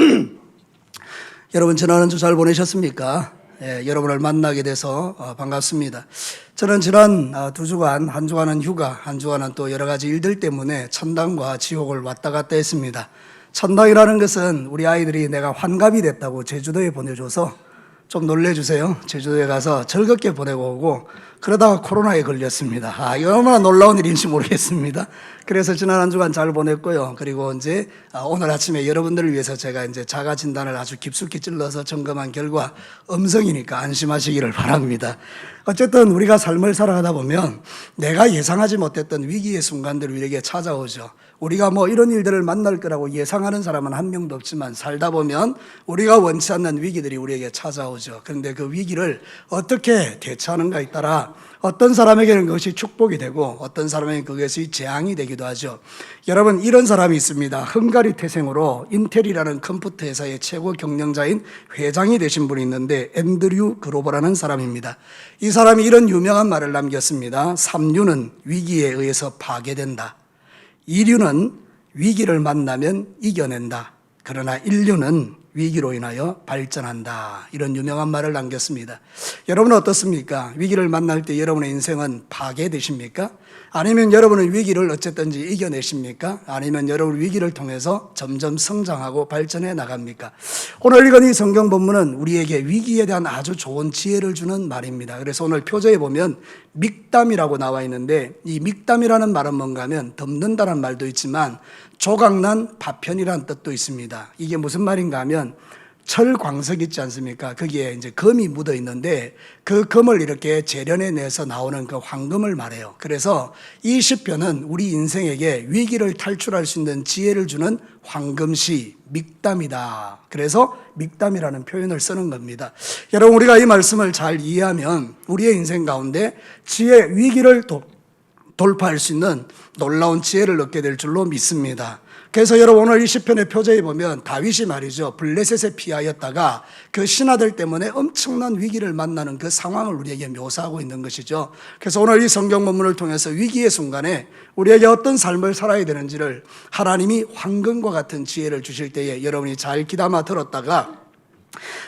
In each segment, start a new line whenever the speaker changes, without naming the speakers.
여러분 지난 한 주 잘 보내셨습니까? 예, 여러분을 만나게 돼서 어, 반갑습니다. 저는 지난 어, 두 주간 한 주간은 휴가, 한 주간은 또 여러 가지 일들 때문에 천당과 지옥을 왔다 갔다 했습니다. 천당이라는 것은 우리 아이들이 내가 환갑이 됐다고 제주도에 보내줘서 좀 놀래주세요. 제주도에 가서 즐겁게 보내고 오고 그러다가 코로나에 걸렸습니다. 아, 이거 얼마나 놀라운 일인지 모르겠습니다. 그래서 지난 한 주간 잘 보냈고요. 그리고 이제 아, 오늘 아침에 여러분들을 위해서 제가 이제 자가 진단을 아주 깊숙이 찔러서 점검한 결과 음성이니까 안심하시기를 바랍니다. 어쨌든 우리가 삶을 살아가다 보면 내가 예상하지 못했던 위기의 순간들이 우리에게 찾아오죠. 우리가 뭐 이런 일들을 만날 거라고 예상하는 사람은 한 명도 없지만 살다 보면 우리가 원치 않는 위기들이 우리에게 찾아오죠. 그런데 그 위기를 어떻게 대처하는가에 따라 어떤 사람에게는 그것이 축복이 되고 어떤 사람에게는 그것이 재앙이 되기도 하죠. 여러분 이런 사람이 있습니다. 헝가리 태생으로 인텔이라는 컴퓨터 회사의 최고 경영자인 회장이 되신 분이 있는데 앤드류 그로버라는 사람입니다. 이 사람이 이런 유명한 말을 남겼습니다. 삼류는 위기에 의해서 파괴된다. 이류는 위기를 만나면 이겨낸다. 그러나 인류는 위기로 인하여 발전한다. 이런 유명한 말을 남겼습니다. 여러분은 어떻습니까? 위기를 만날 때 여러분의 인생은 파괴되십니까? 아니면 여러분은 위기를 어쨌든지 이겨내십니까? 아니면 여러분 위기를 통해서 점점 성장하고 발전해 나갑니까? 오늘 읽은 이 성경 본문은 우리에게 위기에 대한 아주 좋은 지혜를 주는 말입니다. 그래서 오늘 표제에 보면 믹담이라고 나와 있는데 이 믹담이라는 말은 뭔가 하면 덮는다는 말도 있지만 조각난 파편이라는 뜻도 있습니다. 이게 무슨 말인가 하면 철광석 있지 않습니까? 거기에 이제 금이 묻어 있는데 그 금을 이렇게 재련해 내서 나오는 그 황금을 말해요. 그래서 이 시편은 우리 인생에게 위기를 탈출할 수 있는 지혜를 주는 황금시 믹담이다. 그래서 믹담이라는 표현을 쓰는 겁니다. 여러분 우리가 이 말씀을 잘 이해하면 우리의 인생 가운데 지혜 위기를 도, 돌파할 수 있는 놀라운 지혜를 얻게 될 줄로 믿습니다. 그래서 여러분 오늘 이 시편의 표제에 보면 다윗이 말이죠 블레셋에 피하였다가 그 신하들 때문에 엄청난 위기를 만나는 그 상황을 우리에게 묘사하고 있는 것이죠. 그래서 오늘 이 성경 본문을 통해서 위기의 순간에 우리에게 어떤 삶을 살아야 되는지를 하나님이 황금과 같은 지혜를 주실 때에 여러분이 잘 귀담아 들었다가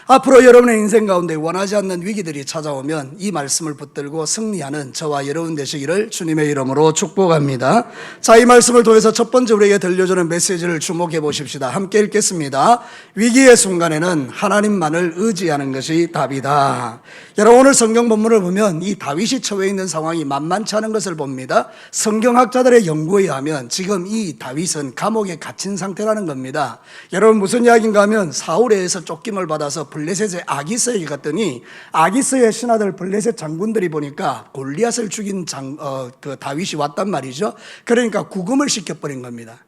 앞으로 여러분의 인생 가운데 원하지 않는 위기들이 찾아오면 이 말씀을 붙들고 승리하는 저와 여러분 되시기를 주님의 이름으로 축복합니다. 자, 이 말씀을 통해서 첫 번째 우리에게 들려주는 메시지를 주목해 보십시다. 함께 읽겠습니다. 위기의 순간에는 하나님만을 의지하는 것이 답이다. 여러분 오늘 성경 본문을 보면 이 다윗이 처해 있는 상황이 만만치 않은 것을 봅니다. 성경학자들의 연구에 의하면 지금 이 다윗은 감옥에 갇힌 상태라는 겁니다. 여러분 무슨 이야기인가 하면 사울에 의해서 쫓김을 받아서 블레셋의 아기스에게 갔더니 아기스의 신하들 블레셋 장군들이 보니까 골리앗을 죽인 장, 어, 그 다윗이 왔단 말이죠. 그러니까 구금을 시켜버린 겁니다.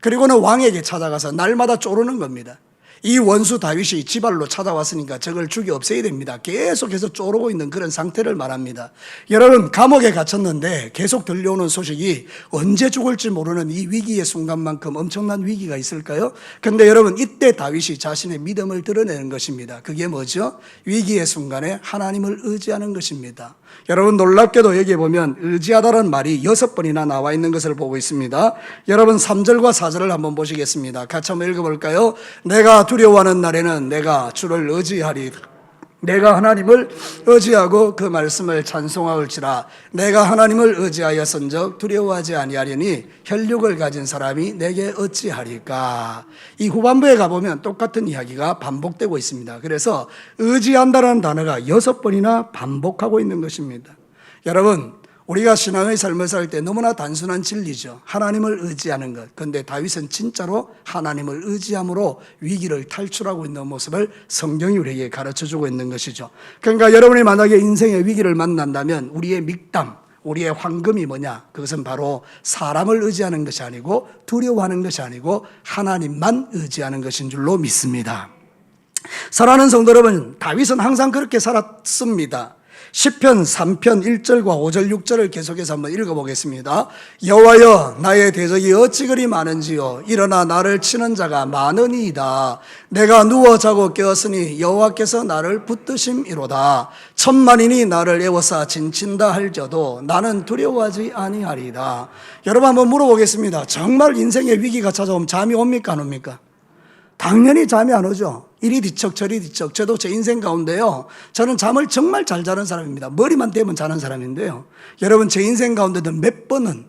그리고는 왕에게 찾아가서 날마다 쪼르는 겁니다. 이 원수 다윗이 지발로 찾아왔으니까 저걸 죽여 없애야 됩니다. 계속해서 쪼르고 있는 그런 상태를 말합니다. 여러분 감옥에 갇혔는데 계속 들려오는 소식이 언제 죽을지 모르는 이 위기의 순간만큼 엄청난 위기가 있을까요? 근데 여러분 이때 다윗이 자신의 믿음을 드러내는 것입니다. 그게 뭐죠? 위기의 순간에 하나님을 의지하는 것입니다. 여러분 놀랍게도 여기에 보면 의지하다는 말이 여섯 번이나 나와 있는 것을 보고 있습니다. 여러분 3절과 4절을 한번 보시겠습니다. 같이 한번 읽어볼까요? 내가 두려워하는 날에는 내가 주를 의지하리. 내가 하나님을 의지하고 그 말씀을 찬송하올지라. 내가 하나님을 의지하였은적 두려워하지 아니하려니 혈육을 가진 사람이 내게 어찌하리까? 이 후반부에 가보면 똑같은 이야기가 반복되고 있습니다. 그래서 의지한다는 단어가 여섯 번이나 반복하고 있는 것입니다. 여러분 우리가 신앙의 삶을 살 때 너무나 단순한 진리죠. 하나님을 의지하는 것. 그런데 다윗은 진짜로 하나님을 의지함으로 위기를 탈출하고 있는 모습을 성경이 우리에게 가르쳐 주고 있는 것이죠. 그러니까 여러분이 만약에 인생의 위기를 만난다면 우리의 믹담, 우리의 황금이 뭐냐? 그것은 바로 사람을 의지하는 것이 아니고 두려워하는 것이 아니고 하나님만 의지하는 것인 줄로 믿습니다. 사랑하는 성도 여러분, 다윗은 항상 그렇게 살았습니다. 10편 3편 1절과 5절 6절을 계속해서 한번 읽어보겠습니다. 여호와여 나의 대적이 어찌 그리 많은지요 일어나 나를 치는 자가 많으니이다. 내가 누워 자고 깨었으니 여호와께서 나를 붙드심이로다. 천만인이 나를 애워싸 진친다 할지어도 나는 두려워하지 아니하리다. 여러분 한번 물어보겠습니다. 정말 인생의 위기가 찾아오면 잠이 옵니까 안 옵니까? 당연히 잠이 안 오죠. 이리 뒤척 저리 뒤척. 저도 제 인생 가운데요. 저는 잠을 정말 잘 자는 사람입니다. 머리만 대면 자는 사람인데요. 여러분 제 인생 가운데도 몇 번은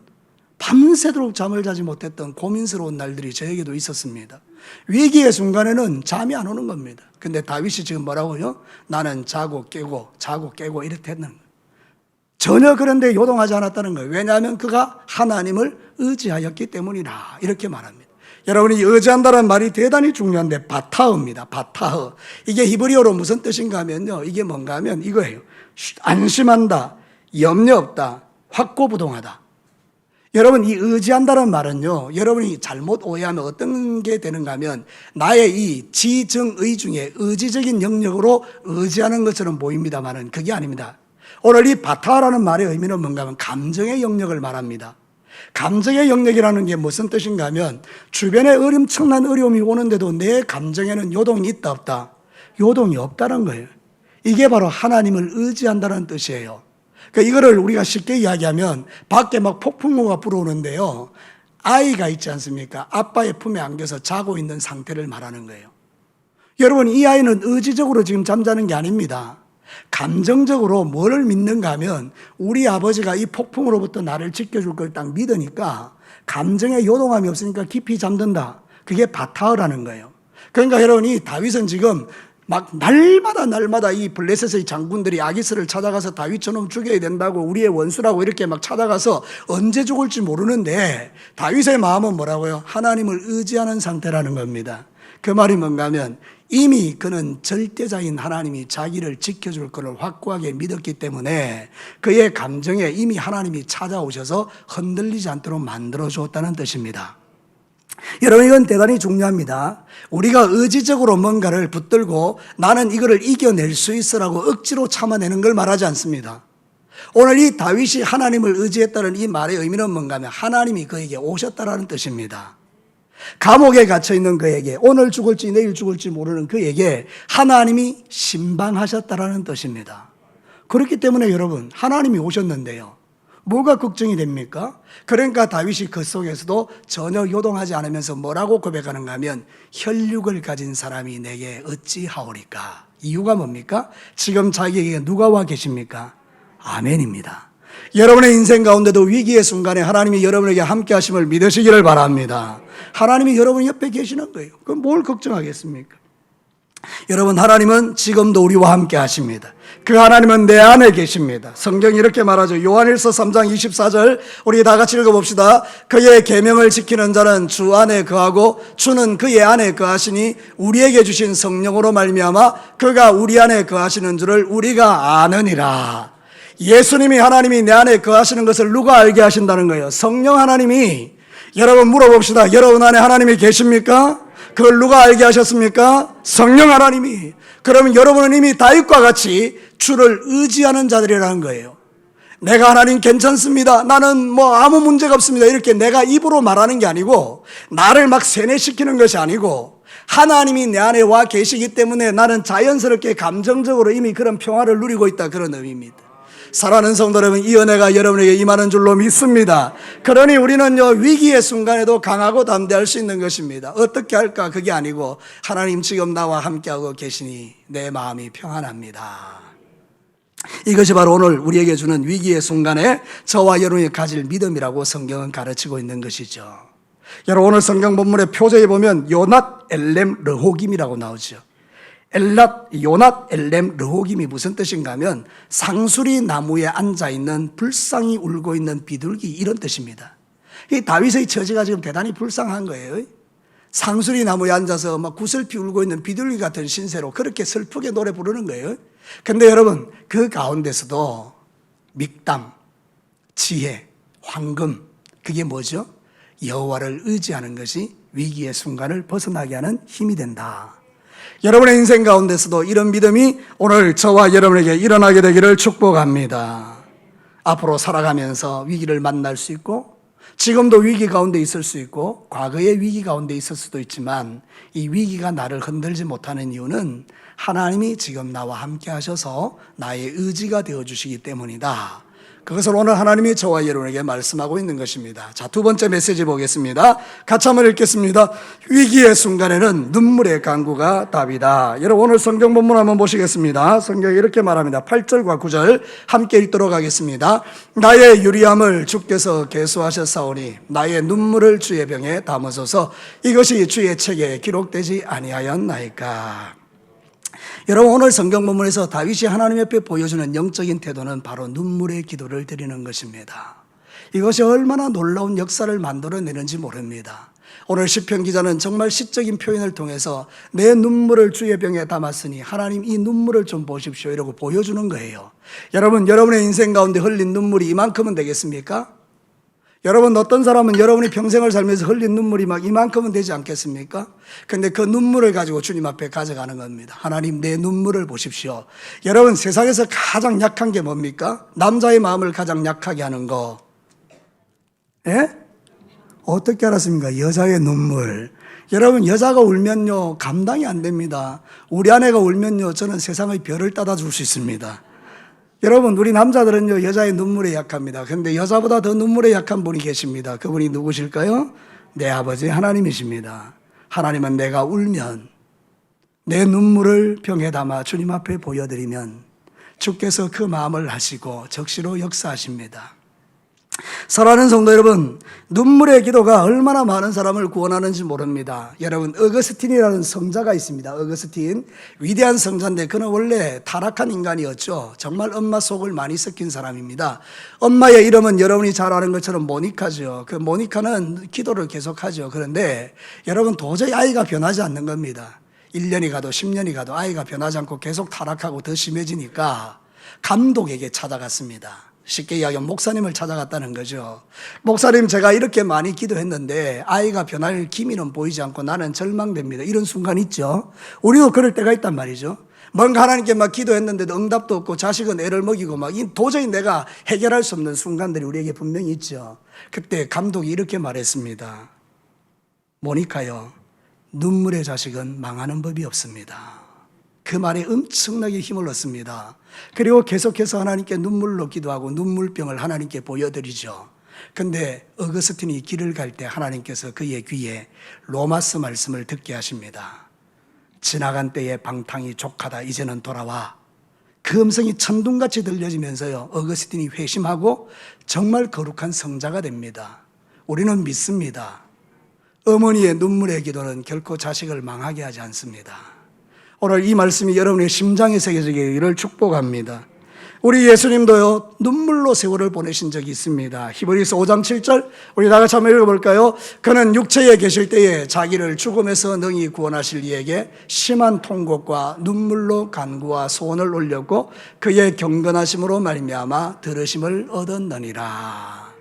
밤새도록 잠을 자지 못했던 고민스러운 날들이 저에게도 있었습니다. 위기의 순간에는 잠이 안 오는 겁니다. 근데 다윗이 지금 뭐라고요? 나는 자고 깨고 자고 깨고 이렇다는 거예요. 전혀 그런데 요동하지 않았다는 거예요. 왜냐하면 그가 하나님을 의지하였기 때문이라 이렇게 말합니다. 여러분이 의지한다는 말이 대단히 중요한데 바타흐입니다. 바타흐. 이게 히브리어로 무슨 뜻인가 하면요. 이게 뭔가 하면 이거예요. 안심한다. 염려 없다. 확고부동하다. 여러분 이 의지한다는 말은요. 여러분이 잘못 오해하면 어떤 게 되는가 하면 나의 이 지정의 중에 의지적인 영역으로 의지하는 것처럼 보입니다만은 그게 아닙니다. 오늘 이 바타라는 말의 의미는 뭔가 하면 감정의 영역을 말합니다. 감정의 영역이라는 게 무슨 뜻인가 하면 주변에 어림청난 어려움이 오는데도 내 감정에는 요동이 있다 없다. 요동이 없다는 거예요. 이게 바로 하나님을 의지한다는 뜻이에요. 그러니까 이거를 우리가 쉽게 이야기하면 밖에 막 폭풍우가 불어오는데요. 아이가 있지 않습니까? 아빠의 품에 안겨서 자고 있는 상태를 말하는 거예요. 여러분, 이 아이는 의지적으로 지금 잠자는 게 아닙니다. 감정적으로 뭐를 믿는가 하면 우리 아버지가 이 폭풍으로부터 나를 지켜줄 걸 딱 믿으니까 감정에 요동함이 없으니까 깊이 잠든다. 그게 바타어라는 거예요. 그러니까 여러분, 이 다윗은 지금 막 날마다 날마다 이 블레셋의 장군들이 아기스를 찾아가서 다윗처럼 죽여야 된다고 우리의 원수라고 이렇게 막 찾아가서 언제 죽을지 모르는데 다윗의 마음은 뭐라고요? 하나님을 의지하는 상태라는 겁니다. 그 말이 뭔가 하면 이미 그는 절대자인 하나님이 자기를 지켜줄 것을 확고하게 믿었기 때문에 그의 감정에 이미 하나님이 찾아오셔서 흔들리지 않도록 만들어 주었다는 뜻입니다. 여러분 이건 대단히 중요합니다. 우리가 의지적으로 뭔가를 붙들고 나는 이거를 이겨낼 수 있어라고 억지로 참아내는 걸 말하지 않습니다. 오늘 이 다윗이 하나님을 의지했다는 이 말의 의미는 뭔가 하면 하나님이 그에게 오셨다라는 뜻입니다. 감옥에 갇혀 있는 그에게 오늘 죽을지 내일 죽을지 모르는 그에게 하나님이 신방하셨다라는 뜻입니다. 그렇기 때문에 여러분 하나님이 오셨는데요. 뭐가 걱정이 됩니까? 그러니까 다윗이 그 속에서도 전혀 요동하지 않으면서 뭐라고 고백하는가 하면 혈육을 가진 사람이 내게 어찌하오리까? 이유가 뭡니까? 지금 자기에게 누가 와 계십니까? 아멘입니다. 여러분의 인생 가운데도 위기의 순간에 하나님이 여러분에게 함께 하심을 믿으시기를 바랍니다. 하나님이 여러분 옆에 계시는 거예요. 그럼 뭘 걱정하겠습니까? 여러분, 하나님은 지금도 우리와 함께 하십니다. 그 하나님은 내 안에 계십니다. 성경이 이렇게 말하죠. 요한일서 3장 24절 우리 다 같이 읽어봅시다. 그의 계명을 지키는 자는 주 안에 거하고 주는 그의 안에 거하시니 우리에게 주신 성령으로 말미암아 그가 우리 안에 거하시는 줄을 우리가 아느니라. 예수님이 하나님이 내 안에 거하시는 것을 누가 알게 하신다는 거예요? 성령 하나님이 여러분 물어봅시다. 여러분 안에 하나님이 계십니까? 그걸 누가 알게 하셨습니까? 성령 하나님이. 그러면 여러분은 이미 다윗과 같이 주를 의지하는 자들이라는 거예요. 내가 하나님 괜찮습니다. 나는 뭐 아무 문제가 없습니다. 이렇게 내가 입으로 말하는 게 아니고 나를 막 세뇌시키는 것이 아니고 하나님이 내 안에 와 계시기 때문에 나는 자연스럽게 감정적으로 이미 그런 평화를 누리고 있다. 그런 의미입니다. 사랑하는 성도 여러분, 이 은혜가 여러분에게 임하는 줄로 믿습니다. 그러니 우리는요, 위기의 순간에도 강하고 담대할 수 있는 것입니다. 어떻게 할까? 그게 아니고, 하나님 지금 나와 함께하고 계시니 내 마음이 평안합니다. 이것이 바로 오늘 우리에게 주는 위기의 순간에 저와 여러분이 가질 믿음이라고 성경은 가르치고 있는 것이죠. 여러분, 오늘 성경 본문의 표제에 보면 요낫 엘렘 르호김이라고 나오죠. 엘랏 요낫 엘렘 르호김이 무슨 뜻인가 하면 상수리 나무에 앉아 있는 불쌍히 울고 있는 비둘기 이런 뜻입니다. 이 다윗의 처지가 지금 대단히 불쌍한 거예요. 상수리 나무에 앉아서 막 구슬피 울고 있는 비둘기 같은 신세로 그렇게 슬프게 노래 부르는 거예요. 근데 여러분 그 가운데서도 mik담, 지혜, 황금 그게 뭐죠? 여호와를 의지하는 것이 위기의 순간을 벗어나게 하는 힘이 된다. 여러분의 인생 가운데서도 이런 믿음이 오늘 저와 여러분에게 일어나게 되기를 축복합니다. 앞으로 살아가면서 위기를 만날 수 있고, 지금도 위기 가운데 있을 수 있고, 과거의 위기 가운데 있을 수도 있지만, 이 위기가 나를 흔들지 못하는 이유는 하나님이 지금 나와 함께 하셔서 나의 의지가 되어 주시기 때문이다. 그것을 오늘 하나님이 저와 여러분에게 말씀하고 있는 것입니다. 자, 두 번째 메시지 보겠습니다. 같이 한번 읽겠습니다. 위기의 순간에는 눈물의 강구가 답이다. 여러분 오늘 성경 본문 한번 보시겠습니다. 성경이 이렇게 말합니다. 8절과 9절 함께 읽도록 하겠습니다. 나의 유리함을 주께서 계수하셨사오니 나의 눈물을 주의 병에 담으소서 이것이 주의 책에 기록되지 아니하였나이까. 여러분 오늘 성경 본문에서 다윗이 하나님 옆에 보여주는 영적인 태도는 바로 눈물의 기도를 드리는 것입니다. 이것이 얼마나 놀라운 역사를 만들어내는지 모릅니다. 오늘 시편 기자는 정말 시적인 표현을 통해서 내 눈물을 주의 병에 담았으니 하나님 이 눈물을 좀 보십시오 이러고 보여주는 거예요. 여러분 여러분의 인생 가운데 흘린 눈물이 이만큼은 되겠습니까? 여러분 어떤 사람은 여러분이 평생을 살면서 흘린 눈물이 막 이만큼은 되지 않겠습니까? 근데 그 눈물을 가지고 주님 앞에 가져가는 겁니다. 하나님 내 눈물을 보십시오. 여러분 세상에서 가장 약한 게 뭡니까? 남자의 마음을 가장 약하게 하는 거. 예? 어떻게 알았습니까? 여자의 눈물. 여러분 여자가 울면요 감당이 안 됩니다. 우리 아내가 울면요 저는 세상의 별을 따다 줄 수 있습니다. 여러분, 우리 남자들은요, 여자의 눈물에 약합니다. 근데 여자보다 더 눈물에 약한 분이 계십니다. 그분이 누구실까요? 내 아버지 하나님이십니다. 하나님은 내가 울면 내 눈물을 병에 담아 주님 앞에 보여드리면 주께서 그 마음을 하시고 적시로 역사하십니다. 사랑하는 성도 여러분, 눈물의 기도가 얼마나 많은 사람을 구원하는지 모릅니다. 여러분, 어거스틴이라는 성자가 있습니다. 어거스틴. 위대한 성자인데 그는 원래 타락한 인간이었죠. 정말 엄마 속을 많이 섞인 사람입니다. 엄마의 이름은 여러분이 잘 아는 것처럼 모니카죠. 그 모니카는 기도를 계속하죠. 그런데 여러분 도저히 아이가 변하지 않는 겁니다. 1년이 가도 10년이 가도 아이가 변하지 않고 계속 타락하고 더 심해지니까 감독에게 찾아갔습니다. 쉽게 이야기하면 목사님을 찾아갔다는 거죠. 목사님 제가 이렇게 많이 기도했는데 아이가 변할 기미는 보이지 않고 나는 절망됩니다. 이런 순간 있죠. 우리도 그럴 때가 있단 말이죠. 뭔가 하나님께 막 기도했는데도 응답도 없고 자식은 애를 먹이고 막 도저히 내가 해결할 수 없는 순간들이 우리에게 분명히 있죠. 그때 감독이 이렇게 말했습니다. 모니카요. 눈물의 자식은 망하는 법이 없습니다. 그 말에 엄청나게 힘을 얻습니다. 그리고 계속해서 하나님께 눈물로 기도하고 눈물병을 하나님께 보여드리죠. 근데 어거스틴이 길을 갈 때 하나님께서 그의 귀에 로마스 말씀을 듣게 하십니다. 지나간 때의 방탕이 족하다 이제는 돌아와. 그 음성이 천둥같이 들려지면서요. 어거스틴이 회심하고 정말 거룩한 성자가 됩니다. 우리는 믿습니다. 어머니의 눈물의 기도는 결코 자식을 망하게 하지 않습니다. 오늘 이 말씀이 여러분의 심장에 새겨지기를 축복합니다. 우리 예수님도요, 눈물로 세월을 보내신 적이 있습니다. 히브리서 5장 7절, 우리 다 같이 한번 읽어볼까요? 그는 육체에 계실 때에 자기를 죽음에서 능히 구원하실 이에게 심한 통곡과 눈물로 간구와 소원을 올렸고 그의 경건하심으로 말미암아 들으심을 얻었느니라.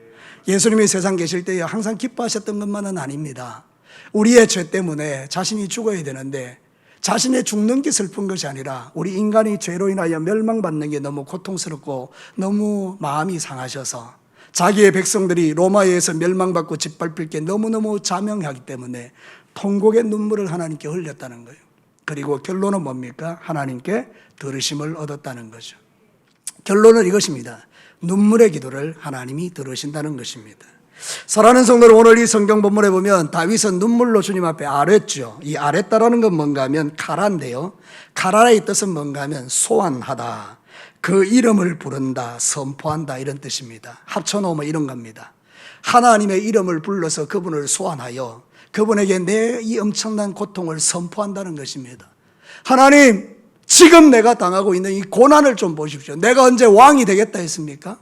예수님이 세상 계실 때에 항상 기뻐하셨던 것만은 아닙니다. 우리의 죄 때문에 자신이 죽어야 되는데 자신의 죽는 게 슬픈 것이 아니라 우리 인간이 죄로 인하여 멸망받는 게 너무 고통스럽고 너무 마음이 상하셔서 자기의 백성들이 로마에 의해서 멸망받고 짓밟힐 게 너무너무 자명하기 때문에 통곡의 눈물을 하나님께 흘렸다는 거예요. 그리고 결론은 뭡니까? 하나님께 들으심을 얻었다는 거죠. 결론은 이것입니다. 눈물의 기도를 하나님이 들으신다는 것입니다. 사랑하는 성도들 오늘 이 성경 본문에 보면 다윗은 눈물로 주님 앞에 아랬죠. 이 아랬다라는 건 뭔가 하면 가라인데요. 가라의 뜻은 뭔가 하면 소환하다. 그 이름을 부른다, 선포한다 이런 뜻입니다. 합쳐 놓으면 이런 겁니다. 하나님의 이름을 불러서 그분을 소환하여 그분에게 내 이 엄청난 고통을 선포한다는 것입니다. 하나님, 지금 내가 당하고 있는 이 고난을 좀 보십시오. 내가 언제 왕이 되겠다 했습니까?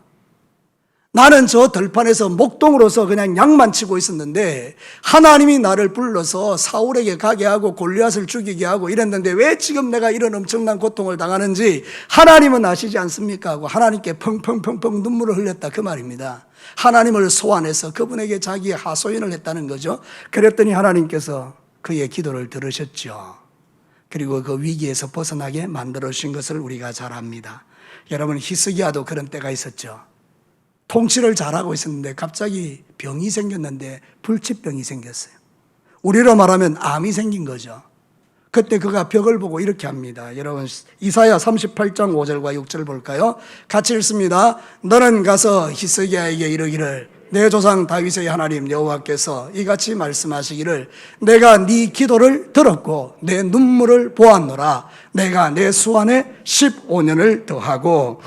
나는 저 들판에서 목동으로서 그냥 양만 치고 있었는데 하나님이 나를 불러서 사울에게 가게 하고 골리앗을 죽이게 하고 이랬는데 왜 지금 내가 이런 엄청난 고통을 당하는지 하나님은 아시지 않습니까? 하고 하나님께 펑펑펑펑 눈물을 흘렸다 그 말입니다. 하나님을 소환해서 그분에게 자기의 하소연을 했다는 거죠. 그랬더니 하나님께서 그의 기도를 들으셨죠. 그리고 그 위기에서 벗어나게 만들어 주신 것을 우리가 잘 압니다. 여러분 히스기야도 그런 때가 있었죠. 통치를 잘하고 있었는데 갑자기 병이 생겼는데 불치병이 생겼어요. 우리로 말하면 암이 생긴 거죠. 그때 그가 벽을 보고 이렇게 합니다. 여러분 이사야 38장 5절과 6절 볼까요? 같이 읽습니다. 너는 가서 히스기야에게 이르기를 내 조상 다윗의 하나님 여호와께서 이같이 말씀하시기를 내가 네 기도를 들었고 내 눈물을 보았노라 내가 내 수완에 15년을 더하고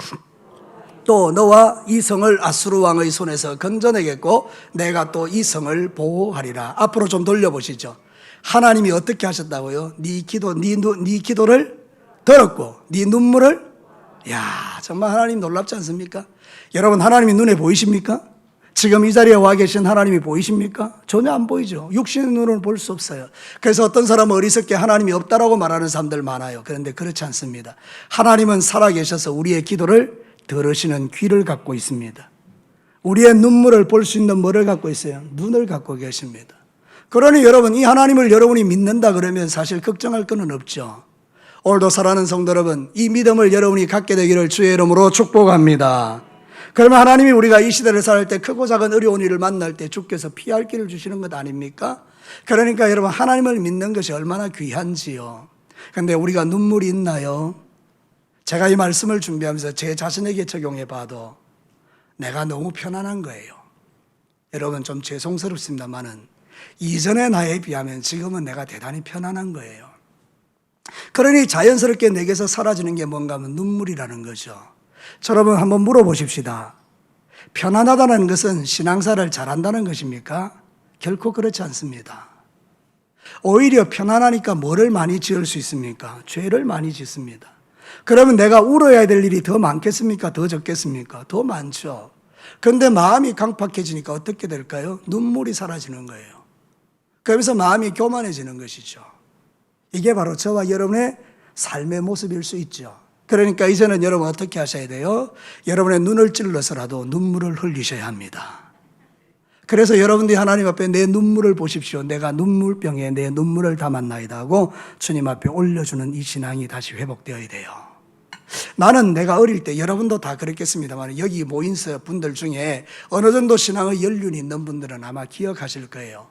또 너와 이 성을 아수르 왕의 손에서 건져내겠고 내가 또 이 성을 보호하리라. 앞으로 좀 돌려보시죠. 하나님이 어떻게 하셨다고요? 네 기도, 네, 눈- 네 기도를 들었고 네 눈물을 야 정말 하나님 놀랍지 않습니까? 여러분 하나님이 눈에 보이십니까? 지금 이 자리에 와 계신 하나님이 보이십니까? 전혀 안 보이죠. 육신의 눈으로는 볼 수 없어요. 그래서 어떤 사람은 어리석게 하나님이 없다라고 말하는 사람들 많아요. 그런데 그렇지 않습니다. 하나님은 살아계셔서 우리의 기도를 들으시는 귀를 갖고 있습니다. 우리의 눈물을 볼 수 있는 뭐를 갖고 있어요? 눈을 갖고 계십니다. 그러니 여러분, 이 하나님을 여러분이 믿는다 그러면 사실 걱정할 거는 없죠. 오늘도 사랑하는 성도 여러분, 이 믿음을 여러분이 갖게 되기를 주의 이름으로 축복합니다. 그러면 하나님이 우리가 이 시대를 살 때 크고 작은 어려운 일을 만날 때 주께서 피할 길을 주시는 것 아닙니까? 그러니까 여러분, 하나님을 믿는 것이 얼마나 귀한지요. 근데 우리가 눈물이 있나요? 제가 이 말씀을 준비하면서 제 자신에게 적용해 봐도 내가 너무 편안한 거예요. 여러분 좀 죄송스럽습니다만은 이전의 나에 비하면 지금은 내가 대단히 편안한 거예요. 그러니 자연스럽게 내게서 사라지는 게 뭔가 하면 눈물이라는 거죠. 자, 여러분 한번 물어보십시다. 편안하다는 것은 신앙사를 잘한다는 것입니까? 결코 그렇지 않습니다. 오히려 편안하니까 뭐를 많이 지을 수 있습니까? 죄를 많이 짓습니다. 그러면 내가 울어야 될 일이 더 많겠습니까? 더 적겠습니까? 더 많죠. 그런데 마음이 강팍해지니까 어떻게 될까요? 눈물이 사라지는 거예요. 그러면서 마음이 교만해지는 것이죠. 이게 바로 저와 여러분의 삶의 모습일 수 있죠. 그러니까 이제는 여러분 어떻게 하셔야 돼요? 여러분의 눈을 찔러서라도 눈물을 흘리셔야 합니다. 그래서 여러분들이 하나님 앞에 내 눈물을 보십시오. 내가 눈물병에 내 눈물을 담았나이다 하고 주님 앞에 올려주는 이 신앙이 다시 회복되어야 돼요. 나는 내가 어릴 때 여러분도 다 그랬겠습니다만 여기 모인 분들 중에 어느 정도 신앙의 연륜이 있는 분들은 아마 기억하실 거예요.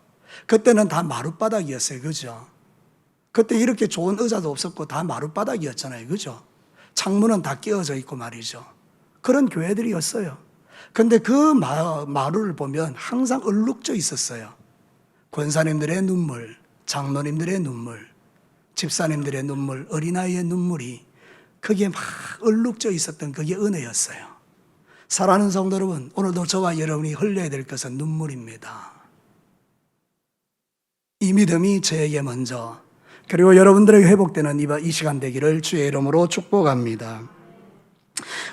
그때는 다 마룻바닥이었어요. 그죠? 그때 이렇게 좋은 의자도 없었고 다 마룻바닥이었잖아요. 그죠? 창문은 다 끼어져 있고 말이죠. 그런 교회들이었어요. 근데 그 마, 마루를 보면 항상 얼룩져 있었어요. 권사님들의 눈물, 장로님들의 눈물, 집사님들의 눈물, 어린아이의 눈물이 거기에 막 얼룩져 있었던 그게 은혜였어요. 사랑하는 성도 여러분, 오늘도 저와 여러분이 흘려야 될 것은 눈물입니다. 이 믿음이 저에게 먼저 그리고 여러분들에게 회복되는 이- 이 시간 되기를 주의 이름으로 축복합니다.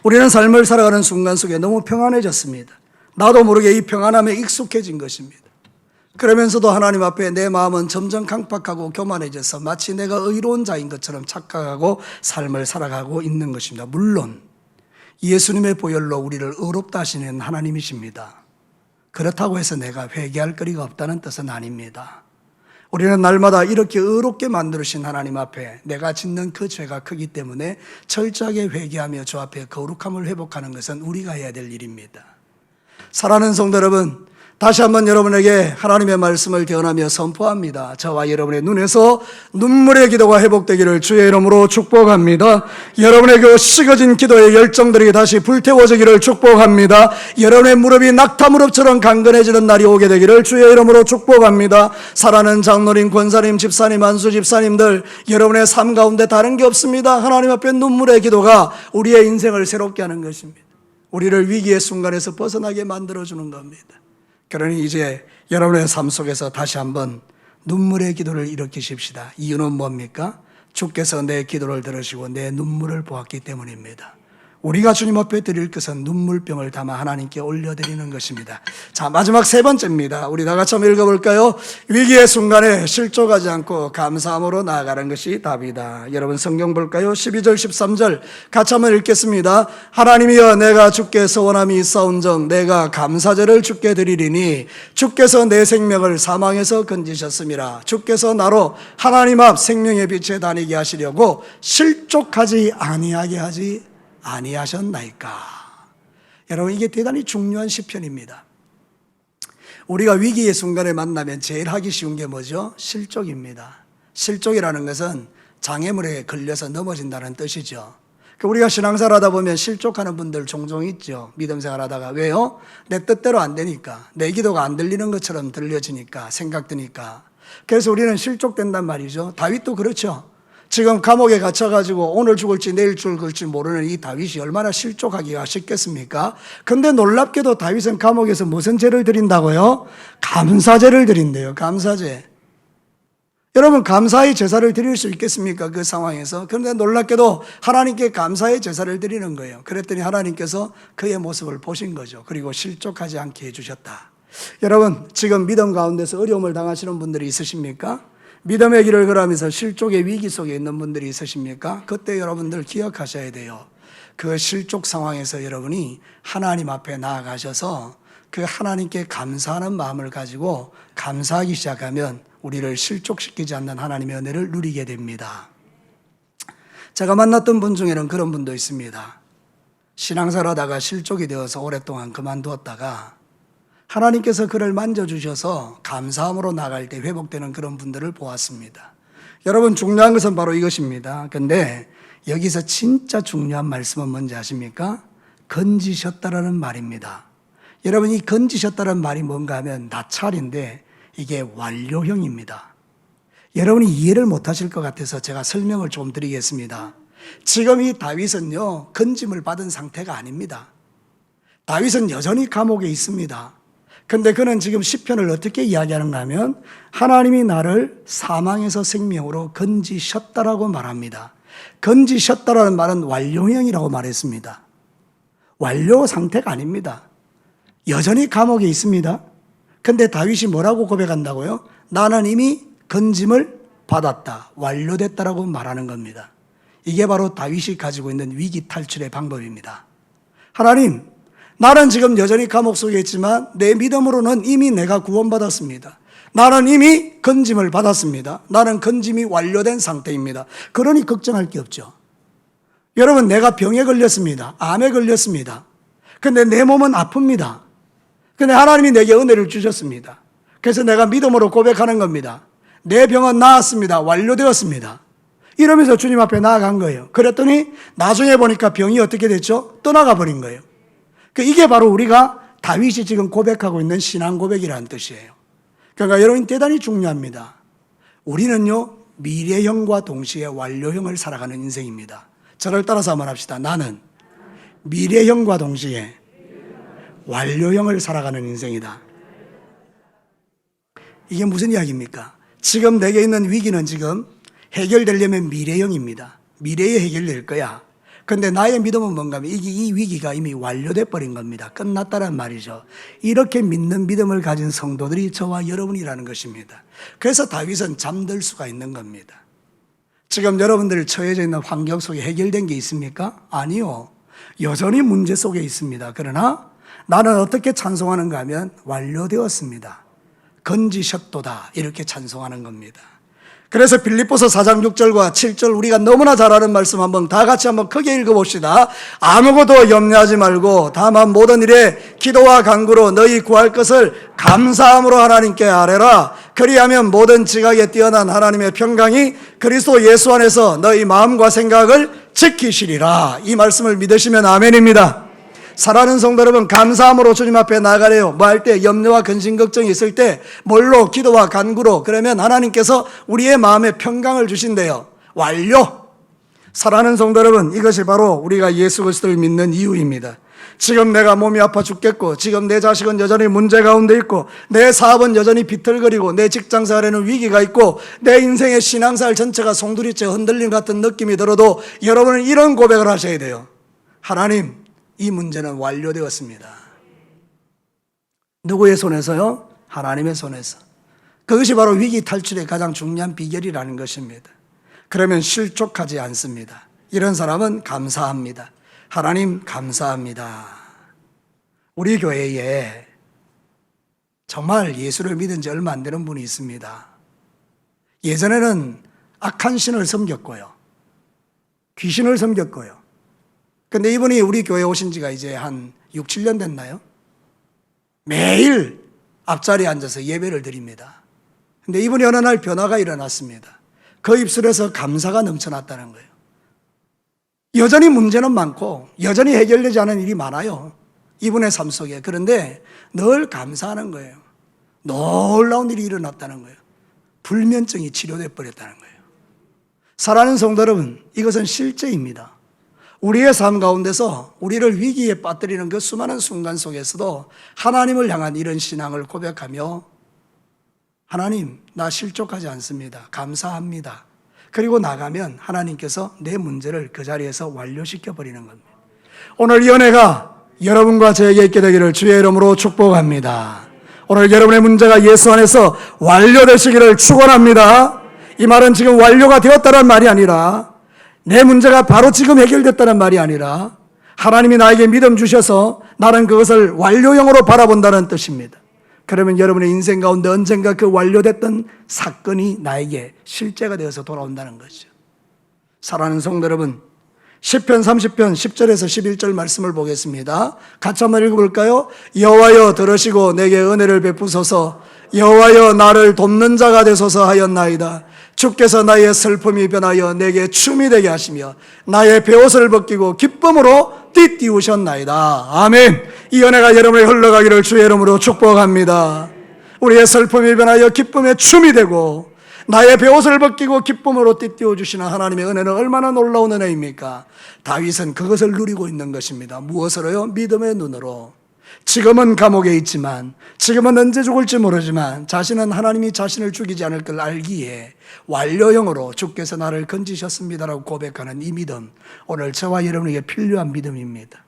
우리는 삶을 살아가는 순간 속에 너무 평안해졌습니다. 나도 모르게 이 평안함에 익숙해진 것입니다. 그러면서도 하나님 앞에 내 마음은 점점 강팍하고 교만해져서 마치 내가 의로운 자인 것처럼 착각하고 삶을 살아가고 있는 것입니다. 물론 예수님의 보혈로 우리를 의롭다 하시는 하나님이십니다. 그렇다고 해서 내가 회개할 거리가 없다는 뜻은 아닙니다. 우리는 날마다 이렇게 의롭게 만들으신 하나님 앞에 내가 짓는 그 죄가 크기 때문에 철저하게 회개하며 주 앞에 거룩함을 회복하는 것은 우리가 해야 될 일입니다. 사랑하는 성도 여러분, 다시 한번 여러분에게 하나님의 말씀을 대언하며 선포합니다. 저와 여러분의 눈에서 눈물의 기도가 회복되기를 주의 이름으로 축복합니다. 여러분의 그 식어진 기도의 열정들이 다시 불태워지기를 축복합니다. 여러분의 무릎이 낙타 무릎처럼 강건해지는 날이 오게 되기를 주의 이름으로 축복합니다. 사랑하는 장로님, 권사님, 집사님, 안수 집사님들, 여러분의 삶 가운데 다른 게 없습니다. 하나님 앞에 눈물의 기도가 우리의 인생을 새롭게 하는 것입니다. 우리를 위기의 순간에서 벗어나게 만들어주는 겁니다. 그러니 이제 여러분의 삶 속에서 다시 한번 눈물의 기도를 일으키십시다. 이유는 뭡니까? 주께서 내 기도를 들으시고 내 눈물을 보았기 때문입니다. 우리가 주님 앞에 드릴 것은 눈물병을 담아 하나님께 올려드리는 것입니다. 자, 마지막 세 번째입니다. 우리 다 같이 한번 읽어볼까요? 위기의 순간에 실족하지 않고 감사함으로 나아가는 것이 답이다. 여러분 성경 볼까요? 12절, 13절 같이 한번 읽겠습니다. 하나님이여 내가 주께 서 원함이 있사온정 내가 감사제를 주께 드리리니 주께서 내 생명을 사망에서 건지셨음이라. 주께서 나로 하나님 앞 생명의 빛에 다니게 하시려고 실족하지 아니하게 하지 아니하셨나이까. 여러분 이게 대단히 중요한 시편입니다. 우리가 위기의 순간을 만나면 제일 하기 쉬운 게 뭐죠? 실족입니다. 실족이라는 것은 장애물에 걸려서 넘어진다는 뜻이죠. 그 우리가 신앙생활 하다 보면 실족하는 분들 종종 있죠. 믿음 생활 하다가. 왜요? 내 뜻대로 안 되니까. 내 기도가 안 들리는 것처럼 들려지니까. 생각 드니까. 그래서 우리는 실족된단 말이죠. 다윗도 그렇죠. 지금 감옥에 갇혀가지고 오늘 죽을지 내일 죽을지 모르는 이 다윗이 얼마나 실족하기가 쉽겠습니까? 근데 놀랍게도 다윗은 감옥에서 무슨 죄를 드린다고요? 감사제를 드린대요. 감사제. 여러분 감사의 제사를 드릴 수 있겠습니까? 그 상황에서. 그런데 놀랍게도 하나님께 감사의 제사를 드리는 거예요. 그랬더니 하나님께서 그의 모습을 보신 거죠. 그리고 실족하지 않게 해주셨다. 여러분 지금 믿음 가운데서 어려움을 당하시는 분들이 있으십니까? 믿음의 길을 걸으면서 실족의 위기 속에 있는 분들이 있으십니까? 그때 여러분들 기억하셔야 돼요. 그 실족 상황에서 여러분이 하나님 앞에 나아가셔서 그 하나님께 감사하는 마음을 가지고 감사하기 시작하면 우리를 실족시키지 않는 하나님의 은혜를 누리게 됩니다. 제가 만났던 분 중에는 그런 분도 있습니다. 신앙생활 하다가 실족이 되어서 오랫동안 그만두었다가 하나님께서 그를 만져주셔서 감사함으로 나갈 때 회복되는 그런 분들을 보았습니다. 여러분, 중요한 것은 바로 이것입니다. 근데 여기서 진짜 중요한 말씀은 뭔지 아십니까? 건지셨다라는 말입니다. 여러분, 이 건지셨다는 말이 뭔가 하면 나찰인데 이게 완료형입니다. 여러분이 이해를 못 하실 것 같아서 제가 설명을 좀 드리겠습니다. 지금 이 다윗은요, 건짐을 받은 상태가 아닙니다. 다윗은 여전히 감옥에 있습니다. 근데 그는 지금 시편을 어떻게 이야기하는가 하면 하나님이 나를 사망에서 생명으로 건지셨다라고 말합니다. 건지셨다라는 말은 완료형이라고 말했습니다. 완료 상태가 아닙니다. 여전히 감옥에 있습니다. 근데 다윗이 뭐라고 고백한다고요? 나는 이미 건짐을 받았다. 완료됐다라고 말하는 겁니다. 이게 바로 다윗이 가지고 있는 위기 탈출의 방법입니다. 하나님, 나는 지금 여전히 감옥 속에 있지만 내 믿음으로는 이미 내가 구원받았습니다. 나는 이미 건짐을 받았습니다. 나는 건짐이 완료된 상태입니다. 그러니 걱정할 게 없죠. 여러분, 내가 병에 걸렸습니다. 암에 걸렸습니다. 근데 내 몸은 아픕니다. 근데 하나님이 내게 은혜를 주셨습니다. 그래서 내가 믿음으로 고백하는 겁니다. 내 병은 나았습니다. 완료되었습니다. 이러면서 주님 앞에 나아간 거예요. 그랬더니 나중에 보니까 병이 어떻게 됐죠? 떠나가 버린 거예요. 그 이게 바로 우리가 다윗이 지금 고백하고 있는 신앙 고백이라는 뜻이에요. 그러니까 여러분 대단히 중요합니다. 우리는요, 미래형과 동시에 완료형을 살아가는 인생입니다. 저를 따라서 한번 합시다. 나는 미래형과 동시에 완료형을 살아가는 인생이다. 이게 무슨 이야기입니까? 지금 내게 있는 위기는 지금 해결되려면 미래형입니다. 미래에 해결될 거야. 근데 나의 믿음은 뭔가 하면 이 위기가 이미 완료돼 버린 겁니다. 끝났다는 말이죠. 이렇게 믿는 믿음을 가진 성도들이 저와 여러분이라는 것입니다. 그래서 다윗은 잠들 수가 있는 겁니다. 지금 여러분들 처해져 있는 환경 속에 해결된 게 있습니까? 아니요. 여전히 문제 속에 있습니다. 그러나 나는 어떻게 찬송하는가 하면 완료되었습니다. 건지셨도다. 이렇게 찬송하는 겁니다. 그래서 빌립보서 4장 6절과 7절 우리가 너무나 잘 아는 말씀 한번 다 같이 한번 크게 읽어봅시다. 아무것도 염려하지 말고 다만 모든 일에 기도와 간구로 너희 구할 것을 감사함으로 하나님께 아뢰라. 그리하면 모든 지각에 뛰어난 하나님의 평강이 그리스도 예수 안에서 너희 마음과 생각을 지키시리라. 이 말씀을 믿으시면 아멘입니다. 사랑하는 성도 여러분, 감사함으로 주님 앞에 나가래요. 뭐 할 때 염려와 근심 걱정이 있을 때 뭘로 기도와 간구로 그러면 하나님께서 우리의 마음에 평강을 주신대요. 완료. 사랑하는 성도 여러분, 이것이 바로 우리가 예수 그리스도를 믿는 이유입니다. 지금 내가 몸이 아파 죽겠고, 지금 내 자식은 여전히 문제 가운데 있고, 내 사업은 여전히 비틀거리고, 내 직장 생활에는 위기가 있고, 내 인생의 신앙생활 전체가 송두리째 흔들림 같은 느낌이 들어도 여러분은 이런 고백을 하셔야 돼요. 하나님, 이 문제는 완료되었습니다. 누구의 손에서요? 하나님의 손에서. 그것이 바로 위기 탈출의 가장 중요한 비결이라는 것입니다. 그러면 실족하지 않습니다. 이런 사람은 감사합니다. 하나님 감사합니다. 우리 교회에 정말 예수를 믿은 지 얼마 안 되는 분이 있습니다. 예전에는 악한 신을 섬겼고요. 귀신을 섬겼고요. 근데 이분이 우리 교회 오신 지가 이제 한 6, 7년 됐나요? 매일 앞자리에 앉아서 예배를 드립니다. 근데 이분이 어느 날 변화가 일어났습니다. 그 입술에서 감사가 넘쳐났다는 거예요. 여전히 문제는 많고 여전히 해결되지 않은 일이 많아요. 이분의 삶 속에. 그런데 늘 감사하는 거예요. 놀라운 일이 일어났다는 거예요. 불면증이 치료돼 버렸다는 거예요. 사랑하는 성도 여러분, 이것은 실제입니다. 우리의 삶 가운데서 우리를 위기에 빠뜨리는 그 수많은 순간 속에서도 하나님을 향한 이런 신앙을 고백하며 하나님, 나 실족하지 않습니다. 감사합니다. 그리고 나가면 하나님께서 내 문제를 그 자리에서 완료시켜 버리는 겁니다. 오늘 이 은혜가 여러분과 저에게 있게 되기를 주의 이름으로 축복합니다. 오늘 여러분의 문제가 예수 안에서 완료되시기를 축원합니다. 이 말은 지금 완료가 되었다는 말이 아니라 내 문제가 바로 지금 해결됐다는 말이 아니라 하나님이 나에게 믿음 주셔서 나는 그것을 완료형으로 바라본다는 뜻입니다. 그러면 여러분의 인생 가운데 언젠가 그 완료됐던 사건이 나에게 실제가 되어서 돌아온다는 것이죠. 사랑하는 성도 여러분, 10편 30편 10절에서 11절 말씀을 보겠습니다. 같이 한번 읽어볼까요? 여호와여 들으시고 내게 은혜를 베푸소서 여호와여 나를 돕는 자가 되소서 하였나이다. 주께서 나의 슬픔이 변하여 내게 춤이 되게 하시며 나의 베옷을 벗기고 기쁨으로 띠띠우셨나이다. 아멘. 이 은혜가 여러분의 흘러가기를 주의 이름으로 축복합니다. 우리의 슬픔이 변하여 기쁨의 춤이 되고 나의 베옷을 벗기고 기쁨으로 띠띠워 주시는 하나님의 은혜는 얼마나 놀라운 은혜입니까? 다윗은 그것을 누리고 있는 것입니다. 무엇으로요? 믿음의 눈으로. 지금은 감옥에 있지만, 지금은 언제 죽을지 모르지만, 자신은 하나님이 자신을 죽이지 않을 걸 알기에 완료형으로 주께서 나를 건지셨습니다라고 고백하는 이 믿음, 오늘 저와 여러분에게 필요한 믿음입니다.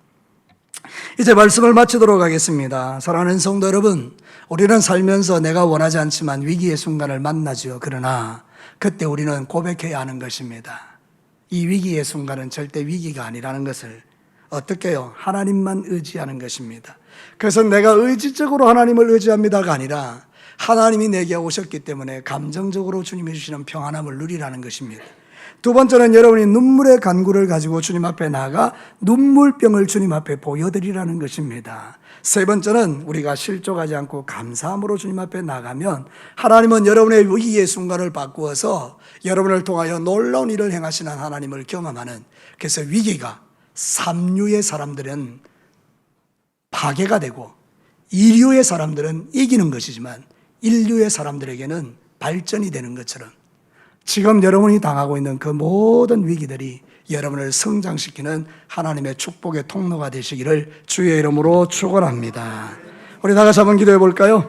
이제 말씀을 마치도록 하겠습니다. 사랑하는 성도 여러분, 우리는 살면서 내가 원하지 않지만 위기의 순간을 만나죠. 그러나 그때 우리는 고백해야 하는 것입니다. 이 위기의 순간은 절대 위기가 아니라는 것을 어떻게요? 하나님만 의지하는 것입니다. 그래서 내가 의지적으로 하나님을 의지합니다가 아니라 하나님이 내게 오셨기 때문에 감정적으로 주님이 주시는 평안함을 누리라는 것입니다. 두 번째는 여러분이 눈물의 간구를 가지고 주님 앞에 나가 눈물병을 주님 앞에 보여드리라는 것입니다. 세 번째는 우리가 실족하지 않고 감사함으로 주님 앞에 나가면 하나님은 여러분의 위기의 순간을 바꾸어서 여러분을 통하여 놀라운 일을 행하시는 하나님을 경험하는 그래서 위기가 삼류의 사람들은 파괴가 되고 이류의 사람들은 이기는 것이지만 인류의 사람들에게는 발전이 되는 것처럼 지금 여러분이 당하고 있는 그 모든 위기들이 여러분을 성장시키는 하나님의 축복의 통로가 되시기를 주의 이름으로 축원합니다. 우리 다 같이 한번 기도해 볼까요?